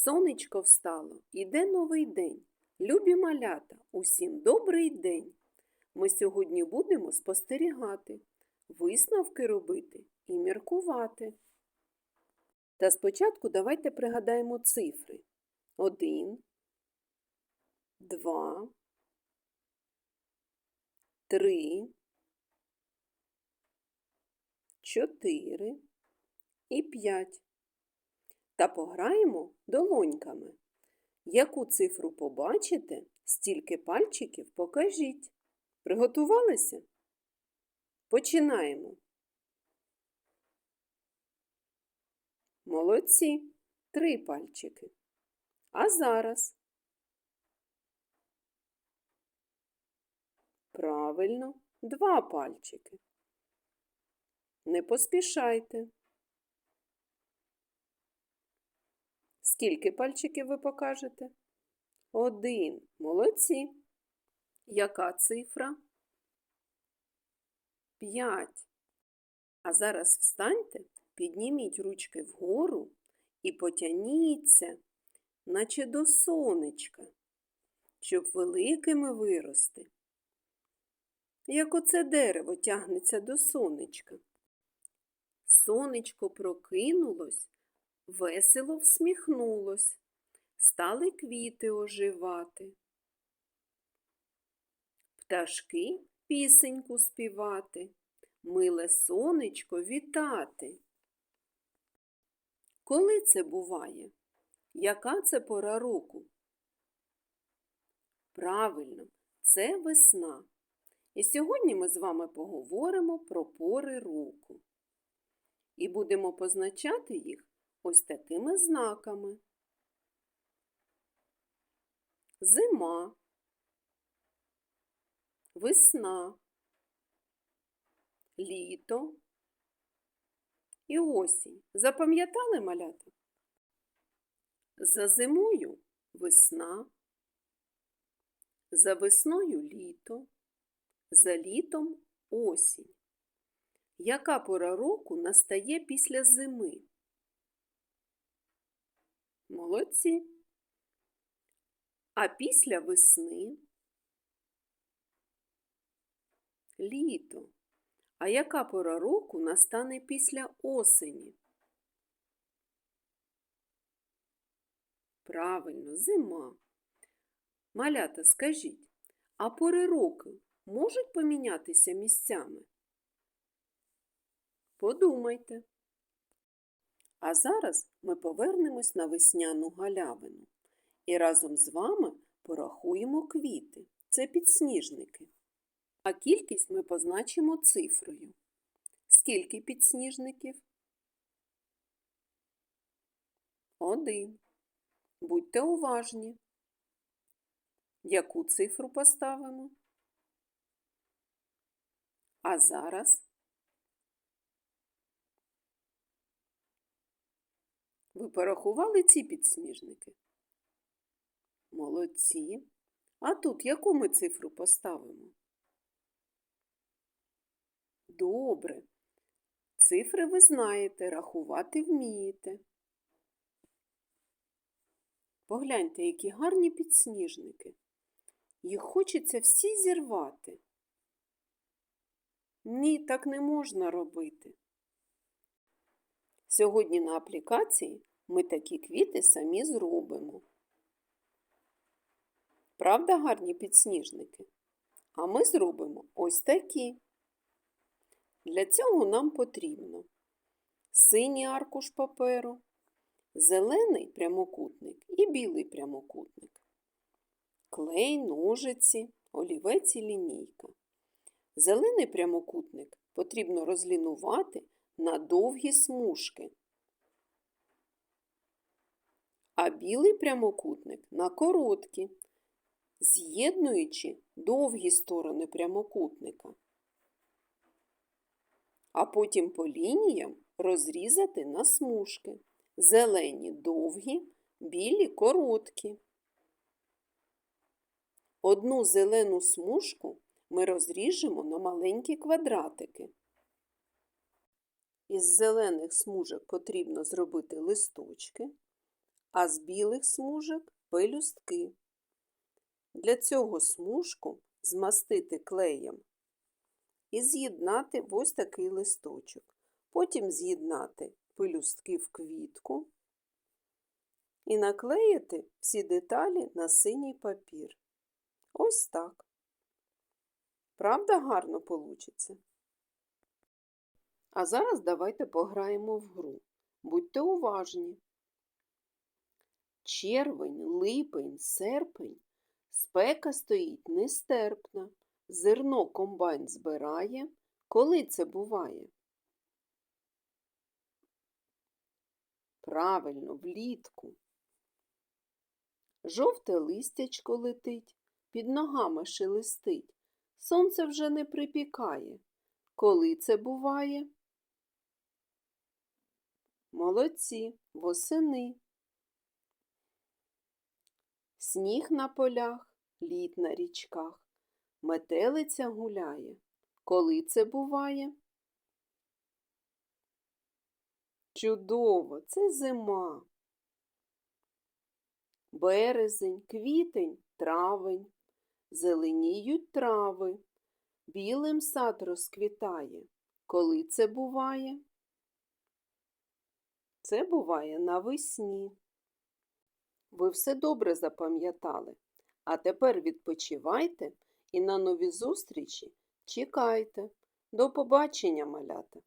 Сонечко встало, іде новий день. Любі малята, усім добрий день. Ми сьогодні будемо спостерігати, висновки робити і міркувати. Та спочатку давайте пригадаємо цифри. Один, два, три, чотири і п'ять. Та пограємо долоньками. Яку цифру побачите, стільки пальчиків покажіть. Приготувалися? Починаємо. Молодці. Три пальчики. А зараз. Правильно, два пальчики. Не поспішайте. Скільки пальчиків ви покажете? Один. Молодці. Яка цифра? П'ять. А зараз встаньте, підніміть ручки вгору і потяніться, наче до сонечка, щоб великими вирости. Як оце дерево тягнеться до сонечка. Сонечко прокинулось весело всміхнулось, стали квіти оживати. Пташки пісеньку співати, миле сонечко вітати. Коли це буває? Яка це пора року? Правильно, це весна. І сьогодні ми з вами поговоримо про пори року. І будемо позначати їх ось такими знаками. Зима, весна, літо і осінь. Запам'ятали малята? За зимою весна, за весною літо, за літом осінь. Яка пора року настає після зими? Молодці. А після весни літо. А яка пора року настане після осені? Правильно, зима. Малята, скажіть, а пори року можуть помінятися місцями? Подумайте. А зараз ми повернемось на весняну галявину і разом з вами порахуємо квіти. Це підсніжники. А кількість ми позначимо цифрою. Скільки підсніжників? Один. Будьте уважні. Яку цифру поставимо? А зараз Ви порахували ці підсніжники? Молодці. А тут яку ми цифру поставимо? Добре. Цифри ви знаєте, рахувати вмієте. Погляньте, які гарні підсніжники. Їх хочеться всі зірвати. Ні, так не можна робити. Сьогодні на аплікації ми такі квіти самі зробимо. Правда, гарні підсніжники? А ми зробимо ось такі. Для цього нам потрібно синій аркуш паперу, зелений прямокутник і білий прямокутник, клей, ножиці, олівець і лінійка. Зелений прямокутник потрібно розлінувати на довгі смужки, а білий прямокутник на короткі, з'єднуючи довгі сторони прямокутника, а потім по лініям розрізати на смужки. Зелені довгі, білі короткі. Одну зелену смужку ми розріжемо на маленькі квадратики. Із зелених смужок потрібно зробити листочки, а з білих смужок пелюстки. Для цього смужку змастити клеєм і з'єднати ось такий листочок. Потім з'єднати пелюстки в квітку і наклеїти всі деталі на синій папір. Ось так. Правда, гарно получиться? А зараз давайте пограємо в гру. Будьте уважні. Червень, липень, серпень. Спека стоїть нестерпна. Зерно комбайн збирає. Коли це буває? Правильно, влітку. Жовте листячко летить, під ногами шелестить. Сонце вже не припікає. Коли це буває? Молодці, восени. Сніг на полях, лід на річках. Метелиця гуляє. Коли це буває? Чудово, це зима. Березень, квітень, травень, зеленіють трави, білим сад розквітає. Коли це буває? Це буває навесні. Ви все добре запам'ятали. А тепер відпочивайте і на нові зустрічі чекайте. До побачення, малята!